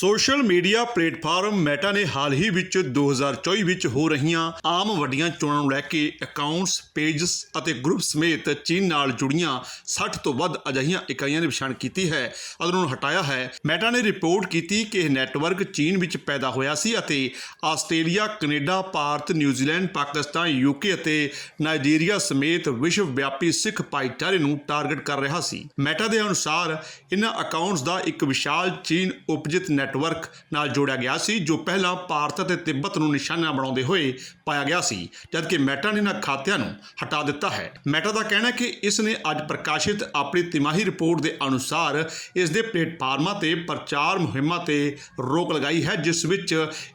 Social media platform meta ਨੇ ਹਾਲ ਹੀ ਵਿੱਚ 2024 ਵਿੱਚ ਹੋ ਰਹੀਆਂ ਆਮ ਵੱਡੀਆਂ ਚੋਣਾਂ ਨੂੰ ਲੈ ਕੇ ਅਕਾਊਂਟਸ ਪੇਜਸ ਅਤੇ ਗਰੁੱਪ ਸਮੇਤ ਚੀਨ ਨਾਲ ਜੁੜੀਆਂ 60 ਤੋਂ ਵੱਧ ਅਜਿਹੀਆਂ ਇਕਾਈਆਂ ਦੀ ਪਛਾਣ ਕੀਤੀ ਹੈ। ਅਤੇ ਉਹਨਾਂ ਨੂੰ ਹਟਾਇਆ ਹੈ। ਮੈਟਾ ਨੇ ਰਿਪੋਰਟ ਕੀਤੀ ਕਿ ਇਹ ਨੈਟਵਰਕ ਚੀਨ ਵਿੱਚ ਪੈਦਾ ਹੋਇਆ ਸੀ ਅਤੇ Australia, Canada, Bharat New Zealand Pakistan UK ਅਤੇ ਨਾਈਜੀਰੀਆ ਸਮੇਤ ਵਿਸ਼ਵ ਵਿਆਪੀ ਸਿੱਖ ਭਾਈਚਾਰੇ ਨੂੰ ਟਾਰਗੇਟ ਕਰ ਰਿਹਾ ਸੀ। ਮੈਟਾ ਦੇ ਅਨੁਸਾਰ ਇਨ੍ਹਾਂ ਅਕਾਊਂਟਸ ਦਾ ਇੱਕ ਵਿਸ਼ਾਲ ਚੀਨ ਉਪਜਿਤ ਨੈਟ ਨੈਟਵਰਕ ਨਾਲ ਜੋੜਿਆ ਗਿਆ ਸੀ, ਜੋ ਪਹਿਲਾਂ ਭਾਰਤ ਅਤੇ ਤਿੱਬਤ ਨੂੰ ਨਿਸ਼ਾਨਾ ਬਣਾਉਂਦੇ ਹੋਏ ਪਾਇਆ ਗਿਆ ਸੀ, ਜਦਕਿ ਮੈਟਾ ਨੇ ਇਹਨਾਂ ਖਾਤਿਆਂ ਨੂੰ ਹਟਾ ਦਿੱਤਾ ਹੈ। ਮੈਟਾ ਦਾ ਕਹਿਣਾ ਹੈ ਕਿ ਇਸ ਨੇ ਅੱਜ ਪ੍ਰਕਾਸ਼ਿਤ ਆਪਣੀ ਤਿਮਾਹੀ ਰਿਪੋਰਟ ਦੇ ਅਨੁਸਾਰ ਇਸ ਦੇ ਪਲੇਟਫਾਰਮਾਂ ਤੇ ਪ੍ਰਚਾਰ ਮੁਹਿੰਮਾਂ ਤੇ ਰੋਕ ਲਗਾਈ ਹੈ, ਜਿਸ ਵਿੱਚ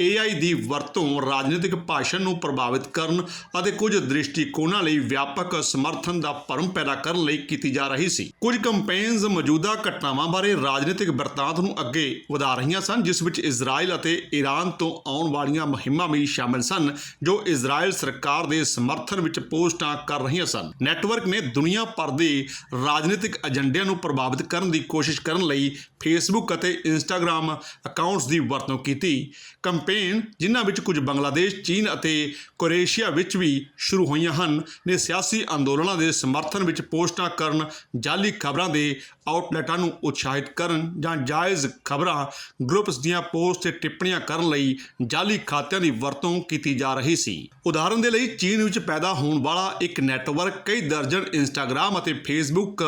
AI ਦੀ ਵਰਤੋਂ ਰਾਜਨੀਤਿਕ ਭਾਸ਼ਣ ਨੂੰ ਪ੍ਰਭਾਵਿਤ ਕਰਨ ਅਤੇ ਕੁਝ ਦ੍ਰਿਸ਼ਟੀਕੋਣਾਂ ਲਈ ਵਿਆਪਕ ਸਮਰਥਨ ਦਾ ਭਰਮ ਪੈਦਾ ਕਰਨ ਲਈ ਕੀਤੀ ਜਾ ਰਹੀ ਸੀ। ਕੁਝ ਕੰਪੇਨਸ ਮੌਜੂਦਾ ਘਟਨਾਵਾਂ ਬਾਰੇ ਰਾਜਨੀਤਿਕ ਵਰਤਾਂਤ ਨੂੰ ਅੱਗੇ ਵਧਾ ਰਹੀਆਂ ਸਨ, ਜਿਸ ਵਿੱਚ ਇਜ਼ਰਾਈਲ ਅਤੇ ਈਰਾਨ ਤੋਂ ਆਉਣ ਵਾਲੀਆਂ ਮੁਹਿੰਮਾਂ ਵੀ ਸ਼ਾਮਲ ਸਨ, ਜੋ ਇਜ਼ਰਾਈਲ ਸਰਕਾਰ ਦੇ ਸਮਰਥਨ ਵਿੱਚ ਪੋਸਟਾਂ ਕਰ ਰਹੀਆਂ ਸਨ। ਨੈਟਵਰਕ ਨੇ ਦੁਨੀਆ ਭਰ ਦੇ ਰਾਜਨੀਤਿਕ ਏਜੰਡਿਆਂ ਨੂੰ ਪ੍ਰਭਾਵਿਤ ਕਰਨ ਦੀ ਕੋਸ਼ਿਸ਼ ਕਰਨ ਲਈ ਫੇਸਬੁੱਕ ਅਤੇ ਇੰਸਟਾਗ੍ਰam ਅਕਾਊਂਟਸ ਦੀ ਵਰਤੋਂ ਕੀਤੀ। ਕੰਪੇਨ, ਜਿਨ੍ਹਾਂ ਵਿੱਚ ਕੁਝ ਬੰਗਲਾਦੇਸ਼, ਚੀਨ ਅਤੇ ਕੋਰੇਸ਼ੀਆ ਵਿੱਚ ਵੀ ਸ਼ੁਰੂ ਹੋਈਆਂ ਹਨ, ਨੇ ਸਿਆਸੀ ਅੰਦੋਲਨਾਂ ਦੇ ਸਮਰਥਨ ਵਿੱਚ ਪੋਸਟਾਂ ਕਰਨ ਜਾਅਲੀ ਖਬਰਾਂ ਦੇ ਆਊਟਲੈਟਾਂ ਨੂੰ ਉਤਸ਼ਾਹਿਤ ਕਰਨ ਜਾਂ ਜਾਇਜ਼ ਖਬਰਾਂ ਗਰੁੱਪਸ ਦੀਆਂ ਪੋਸਟ ਤੇ ਟਿੱਪਣੀਆਂ ਕਰਨ ਲਈ ਜਾਲੀ ਖਾਤਿਆਂ ਦੀ ਵਰਤੋਂ ਕੀਤੀ ਜਾ ਰਹੀ ਸੀ। ਉਦਾਹਰਨ ਦੇ ਲਈ, ਚੀਨ ਵਿੱਚ ਪੈਦਾ ਹੋਣ ਵਾਲਾ ਇੱਕ ਨੈਟਵਰਕ ਕਈ ਦਰਜਨ ਇੰਸਟਾਗ੍ਰam ਅਤੇ ਫੇਸਬੁੱਕ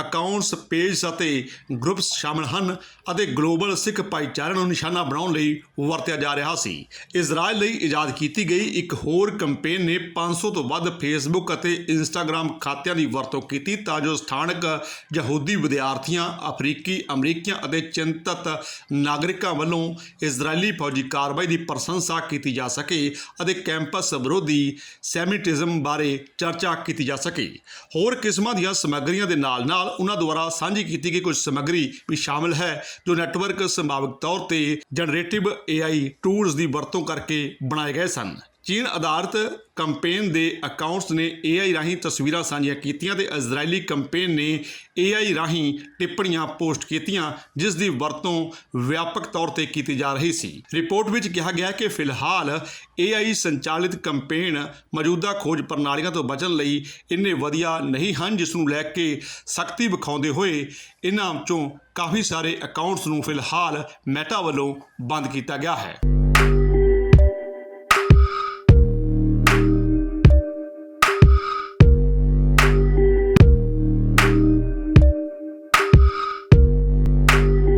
ਅਕਾਊਂਟਸ ਪੇਜ ਅਤੇ ਗਰੁੱਪਸ ਸ਼ਾਮਲ ਹਨ ਅਤੇ ਗਲੋਬਲ ਸਿੱਖ ਭਾਈਚਾਰੇ ਨੂੰ ਨਿਸ਼ਾਨਾ ਬਣਾਉਣ ਲਈ ਵਰਤਿਆ ਜਾ ਰਿਹਾ ਸੀ। ਇਜ਼ਰਾਈਲ ਲਈ ਇਜਾਦ ਕੀਤੀ ਗਈ ਇੱਕ ਹੋਰ ਕੈਂਪੇਨ ਨੇ 500 ਤੋਂ ਵੱਧ ਫੇਸਬੁੱਕ ਅਤੇ ਇੰਸਟਾਗ੍ਰam ਖਾਤਿਆਂ ਦੀ ਵਰਤੋਂ ਕੀਤੀ ਤਾਂ ਜੋ ਸਥਾਨਕ ਯਹੂਦੀ ਵਿਦਿਆਰਥੀਆਂ, ਅਫਰੀਕੀ, ਅਮਰੀਕੀਆਂ ਅਤੇ ਚਿੰਤਤ ਨਾਗਰਿਕਾਂ ਵੱਲੋਂ ਇਜ਼ਰਾਈਲੀ ਫੌਜੀ ਕਾਰਵਾਈ ਦੀ ਪ੍ਰਸ਼ੰਸਾ ਕੀਤੀ ਜਾ ਸਕੇ ਅਤੇ ਕੈਂਪਸ ਵਿਰੋਧੀ ਸੈਮਿਟਿਜ਼ਮ ਬਾਰੇ ਚਰਚਾ ਕੀਤੀ ਜਾ ਸਕੇ। ਹੋਰ ਕਿਸਮਾਂ ਦੀਆਂ ਸਮੱਗਰੀਆਂ ਦੇ ਨਾਲ-ਨਾਲ ਉਹਨਾਂ ਦੁਆਰਾ ਸਾਂਝੀ ਕੀਤੀ ਗਈ ਕੁਝ ਸਮੱਗਰੀ ਵੀ ਸ਼ਾਮਲ ਹੈ, ਜੋ ਨੈਟਵਰਕ ਸੰਭਾਵਿਕ ਤੌਰ ਤੇ ਜਨਰੇਟਿਵ AI ਟੂਲਸ ਦੀ ਵਰਤੋਂ ਕਰਕੇ ਬਣਾਏ ਗਏ ਸਨ। ਚੀਨ ਆਧਾਰਿਤ ਕੰਪੇਨ ਦੇ ਅਕਾਊਂਟਸ ਨੇ AI ਰਾਹੀਂ ਤਸਵੀਰਾਂ ਸਾਂਝੀਆਂ ਕੀਤੀਆਂ ਤੇ ਇਜ਼ਰਾਈਲੀ ਕੰਪੇਨ ਨੇ AI ਰਾਹੀਂ ਟਿੱਪਣੀਆਂ ਪੋਸਟ ਕੀਤੀਆਂ, ਜਿਸ ਦੀ ਵਰਤੋਂ ਵਿਆਪਕ ਤੌਰ ਤੇ ਕੀਤੀ ਜਾ ਰਹੀ ਸੀ। ਰਿਪੋਰਟ ਵਿੱਚ ਕਿਹਾ ਗਿਆ ਕਿ ਫਿਲਹਾਲ AI ਸੰਚਾਲਿਤ ਕੰਪੇਨ ਮੌਜੂਦਾ ਖੋਜ ਪ੍ਰਣਾਲੀਆਂ ਤੋਂ ਬਚਣ ਲਈ ਇੰਨੇ ਵਧੀਆ ਨਹੀਂ ਹਨ, ਜਿਸ ਨੂੰ ਲੈ ਕੇ ਸਖਤੀ ਵਿਖਾਉਂਦੇ ਹੋਏ ਇਹਨਾਂ ਵਿੱਚੋਂ ਕਾਫੀ ਸਾਰੇ ਅਕਾਊਂਟਸ ਨੂੰ ਫਿਲਹਾਲ ਮੈਟਾ ਵੱਲੋਂ ਬੰਦ ਕੀਤਾ ਗਿਆ ਹੈ।